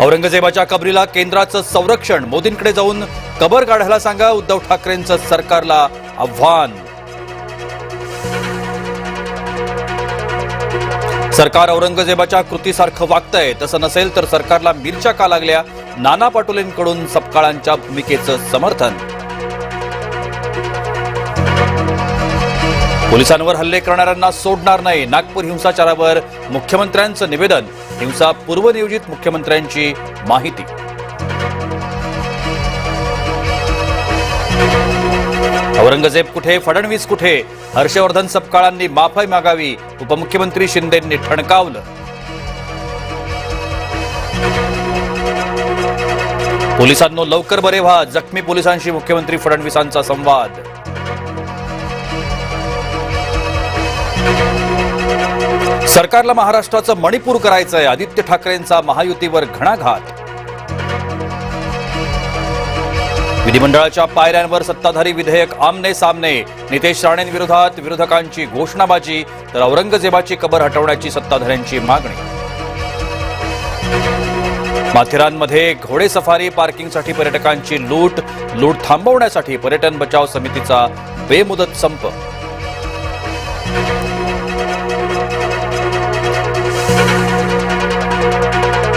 औरंगजेबाच्या कबरीला केंद्राचं संरक्षण. मोदींकडे जाऊन कबर काढायला सांगा उद्धव ठाकरेंचं सरकारला आव्हान. सरकार औरंगजेबाच्या कृतीसारखं वागतंय. तसं नसेल तर सरकारला मिरच्या का लागल्या? नाना पटोलेंकडून सपकाळांच्या भूमिकेचं समर्थन. पोलिसांवर हल्ले करणाऱ्यांना सोडणार नाही. नागपूर हिंसाचारावर मुख्यमंत्र्यांचं निवेदन. हिंसा पूर्वनियोजित मुख्यमंत्र्यांची माहिती. औरंगजेब कुठे? फडणवीस कुठे? हर्षवर्धन सपकाळांनी माफी मागावी. उपमुख्यमंत्री शिंदेंनी ठणकावलं. पोलिसांनो लवकर बरे व्हा. जखमी पोलिसांशी मुख्यमंत्री फडणवीसांचा संवाद. सरकारला महाराष्ट्राचं मणिपूर करायचंय. आदित्य ठाकरेंचा महायुतीवर घणाघात. विधिमंडळाच्या पायऱ्यांवर सत्ताधारी विधेयक आमने सामने. नितेश राणेंविरोधात विरोधकांची घोषणाबाजी तर औरंगजेबाची कबर हटवण्याची सत्ताधाऱ्यांची मागणी. माथेरानमध्ये घोडे सफारी पार्किंगसाठी पर्यटकांची लूट लूट थांबवण्यासाठी पर्यटन बचाव समितीचा बेमुदत संप. Thank you.